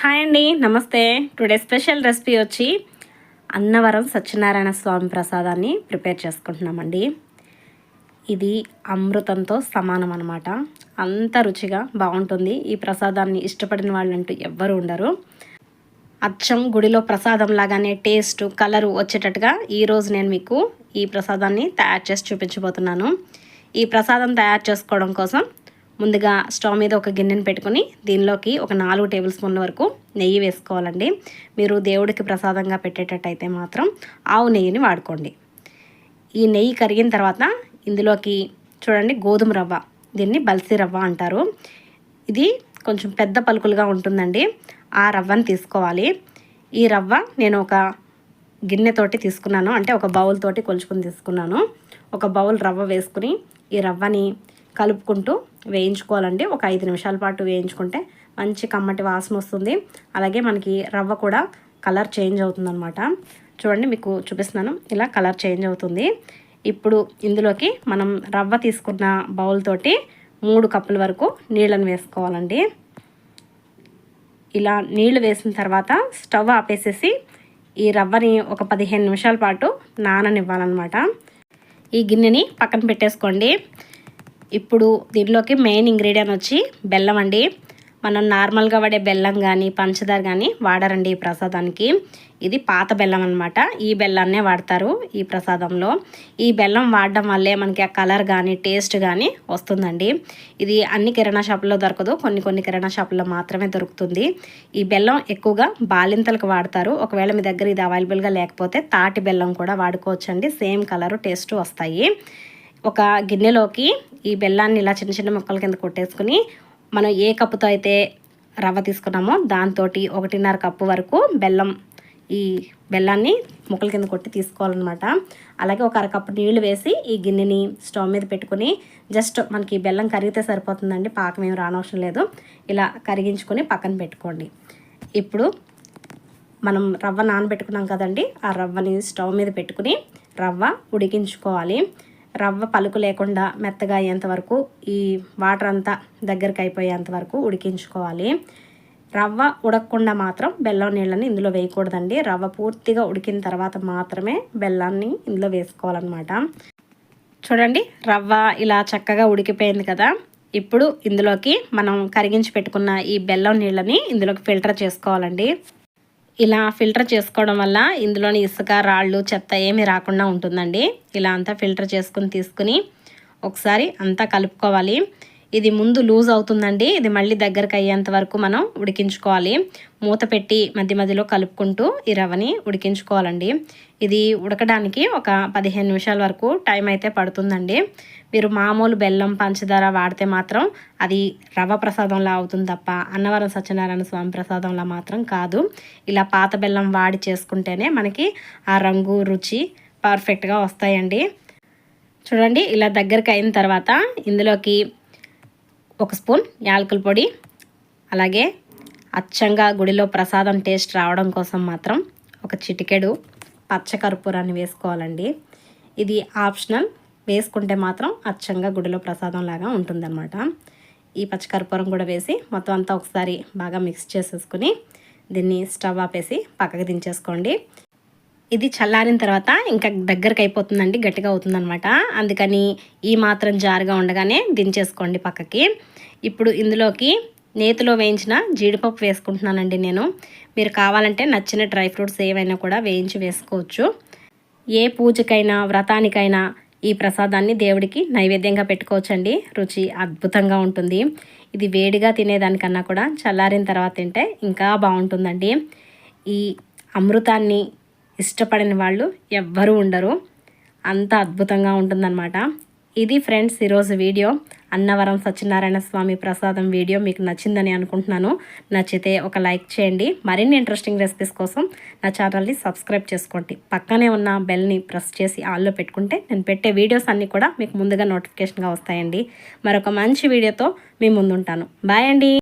Hi అండి నమస్తే. Today special recipe వచ్చి అన్నవరం సత్యనారాయణ స్వామి ప్రసాదాన్ని ప్రిపేర్ చేసుకుంటున్నామండి. ఇది అమృతంతో సమానం అనమాట అంత రుచిగా బాగుంటుంది. ఈ ప్రసాదాన్ని ఇష్టపడిన వాళ్ళంటూ ఎవ్వరు ఉండరు. అచ్చం గుడిలో ప్రసాదం లాగానే టేస్ట్ కలరు వచ్చేటట్టుగా ఈరోజు నేను మీకు ఈ ప్రసాదాన్ని తయారు చేసి చూపించబోతున్నాను. ఈ ప్రసాదం తయారు చేసుకోవడం కోసం ముందుగా స్టవ్ మీద ఒక గిన్నెను పెట్టుకుని దీనిలోకి ఒక నాలుగు టేబుల్ స్పూన్ల వరకు నెయ్యి వేసుకోవాలండి. మీరు దేవుడికి ప్రసాదంగా పెట్టేటట్టయితే మాత్రం ఆవు నెయ్యిని వాడుకోండి. ఈ నెయ్యి కరిగిన తర్వాత ఇందులోకి చూడండి గోధుమ రవ్వ దీన్ని బల్సీ రవ్వ అంటారు. ఇది కొంచెం పెద్ద పలుకులుగా ఉంటుందండి. ఆ రవ్వని తీసుకోవాలి. ఈ రవ్వ నేను ఒక గిన్నెతోటి తీసుకున్నాను. అంటే ఒక బౌల్ తోటి కొలుచుకుని తీసుకున్నాను. ఒక బౌల్ రవ్వ వేసుకుని ఈ రవ్వని కలుపుకుంటూ వేయించుకోవాలండి. ఒక ఐదు నిమిషాల పాటు వేయించుకుంటే మంచి కమ్మటి వాసన వస్తుంది. అలాగే మనకి రవ్వ కూడా కలర్ చేంజ్ అవుతుందన్నమాట. చూడండి మీకు చూపిస్తున్నాను. ఇలా కలర్ చేంజ్ అవుతుంది. ఇప్పుడు ఇందులోకి మనం రవ్వ తీసుకున్న బౌల్ తోటి మూడు కప్పుల వరకు నీళ్ళను వేసుకోవాలండి. ఇలా నీళ్ళు వేసిన తర్వాత స్టవ్ ఆపేసేసి ఈ రవ్వని ఒక పదిహేను నిమిషాల పాటు నాననివ్వాలన్నమాట. ఈ గిన్నెని పక్కన పెట్టేసుకోండి. ఇప్పుడు దీనిలోకి మెయిన్ ఇంగ్రీడియంట్ వచ్చి బెల్లం అండి. మనం నార్మల్గా వాడే బెల్లం కానీ పంచదార కానీ వాడరండి ఈ ప్రసాదానికి. ఇది పాత బెల్లం అనమాట ఈ బెల్లాన్నే వాడతారు ఈ ప్రసాదంలో. ఈ బెల్లం వాడడం వల్లే మనకి ఆ కలర్ కానీ టేస్ట్ కానీ వస్తుందండి. ఇది అన్ని కిరాణా షాపుల్లో దొరకదు. కొన్ని కొన్ని కిరాణా షాపుల్లో మాత్రమే దొరుకుతుంది. ఈ బెల్లం ఎక్కువగా బాలింతలకు వాడతారు. ఒకవేళ మీ దగ్గర ఇది అవైలబుల్గా లేకపోతే తాటి బెల్లం కూడా వాడుకోవచ్చండి. సేమ్ కలరు టేస్ట్ వస్తాయి. ఒక గిన్నెలోకి ఈ బెల్లాన్ని ఇలా చిన్న చిన్న ముక్కల కింద కొట్టేసుకుని మనం ఏ కప్పుతో అయితే రవ్వ తీసుకున్నామో దాంతో ఒకటిన్నర కప్పు వరకు బెల్లం ఈ బెల్లాన్ని ముక్కల కింద కొట్టి తీసుకోవాలన్నమాట. అలాగే ఒక అరకప్పు నీళ్ళు వేసి ఈ గిన్నెని స్టవ్ మీద పెట్టుకుని జస్ట్ మనకి బెల్లం కరిగితే సరిపోతుందండి పాకం ఏమి రానవసరం లేదు. ఇలా కరిగించుకొని పక్కన పెట్టుకోండి. ఇప్పుడు మనం రవ్వ నానబెట్టుకున్నాం కదండి ఆ రవ్వని స్టవ్ మీద పెట్టుకుని రవ్వ ఉడికించుకోవాలి. రవ్వ పలుకు లేకుండా మెత్తగా అయ్యేంత వరకు ఈ వాటర్ అంతా దగ్గరికి అయిపోయేంత వరకు ఉడికించుకోవాలి. రవ్వ ఉడకకుండా మాత్రం బెల్లం నీళ్ళని ఇందులో వేయకూడదండి. రవ్వ పూర్తిగా ఉడికిన తర్వాత మాత్రమే బెల్లాన్ని ఇందులో వేసుకోవాలన్నమాట. చూడండి రవ్వ ఇలా చక్కగా ఉడికిపోయింది కదా. ఇప్పుడు ఇందులోకి మనం కరిగించి పెట్టుకున్న ఈ బెల్లం నీళ్ళని ఇందులోకి ఫిల్టర్ చేసుకోవాలండి. ఇలా ఫిల్టర్ చేసుకోవడం వల్ల ఇందులోని ఇసుక రాళ్ళు చెత్త ఏమి రాకుండా ఉంటుందండి. ఇలా అంతా ఫిల్టర్ చేసుకుని తీసుకుని ఒకసారి అంతా కలుపుకోవాలి. ఇది ముందు లూజ్ అవుతుందండి. ఇది మళ్ళీ దగ్గరకు అయ్యేంత వరకు మనం ఉడికించుకోవాలి. మూత పెట్టి మధ్య మధ్యలో కలుపుకుంటూ ఈ రవ్వని ఉడికించుకోవాలండి. ఇది ఉడకడానికి ఒక పదిహేను నిమిషాల వరకు టైం అయితే పడుతుందండి. మీరు మామూలు బెల్లం పంచదార వాడితే మాత్రం అది రవ్వ ప్రసాదంలా అవుతుంది తప్ప అన్నవరం సత్యనారాయణ స్వామి ప్రసాదంలా మాత్రం కాదు. ఇలా పాత బెల్లం వాడి చేసుకుంటేనే మనకి ఆ రంగు రుచి పర్ఫెక్ట్గా వస్తాయండి. చూడండి ఇలా దగ్గరికి అయిన తర్వాత ఇందులోకి ఒక స్పూన్ యాలకుల పొడి అలాగే అచ్చంగా గుడిలో ప్రసాదం టేస్ట్ రావడం కోసం మాత్రం ఒక చిటికెడు పచ్చకర్పూరాన్ని వేసుకోవాలండి. ఇది ఆప్షనల్. వేసుకుంటే మాత్రం అచ్చంగా గుడిలో ప్రసాదం లాగా ఉంటుందన్నమాట. ఈ పచ్చకర్పూరం కూడా వేసి మొత్తం అంతా ఒకసారి బాగా మిక్స్ చేసేసుకుని దీన్ని స్టవ్ ఆపేసి పక్కకు దించేసుకోండి. ఇది చల్లారిన తర్వాత ఇంకా దగ్గరకు అయిపోతుందండి గట్టిగా అవుతుందనమాట అందుకని ఈ మాత్రం జారుగా ఉండగానే దించేసుకోండి పక్కకి. ఇప్పుడు ఇందులోకి నేతిలో వేయించిన జీడిపప్పు వేసుకుంటున్నానండి నేను. మీరు కావాలంటే నచ్చిన డ్రై ఫ్రూట్స్ ఏవైనా కూడా వేయించి వేసుకోవచ్చు. ఏ పూజకైనా వ్రతానికైనా ఈ ప్రసాదాన్ని దేవుడికి నైవేద్యంగా పెట్టుకోవచ్చండి. రుచి అద్భుతంగా ఉంటుంది. ఇది వేడిగా తినేదానికన్నా కూడా చల్లారిన తర్వాత తింటే ఇంకా బాగుంటుందండి. ఈ అమృతాన్ని ఇష్టపడిన వాళ్ళు ఎవ్వరూ ఉండరు. అంత అద్భుతంగా ఉంటుందన్నమాట. ఇది ఫ్రెండ్స్ ఈరోజు వీడియో. అన్నవరం సత్యనారాయణ స్వామి ప్రసాదం వీడియో మీకు నచ్చిందని అనుకుంటున్నాను. నచ్చితే ఒక లైక్ చేయండి. మరిన్ని ఇంట్రెస్టింగ్ రెసిపీస్ కోసం నా ఛానల్ని సబ్స్క్రైబ్ చేసుకోండి. పక్కనే ఉన్న బెల్ని ప్రెస్ చేసి ఆల్లో పెట్టుకుంటే నేను పెట్టే వీడియోస్ అన్నీ కూడా మీకు ముందుగా నోటిఫికేషన్గా వస్తాయండి. మరొక మంచి వీడియోతో మీ ముందుంటాను. బాయ్ అండి!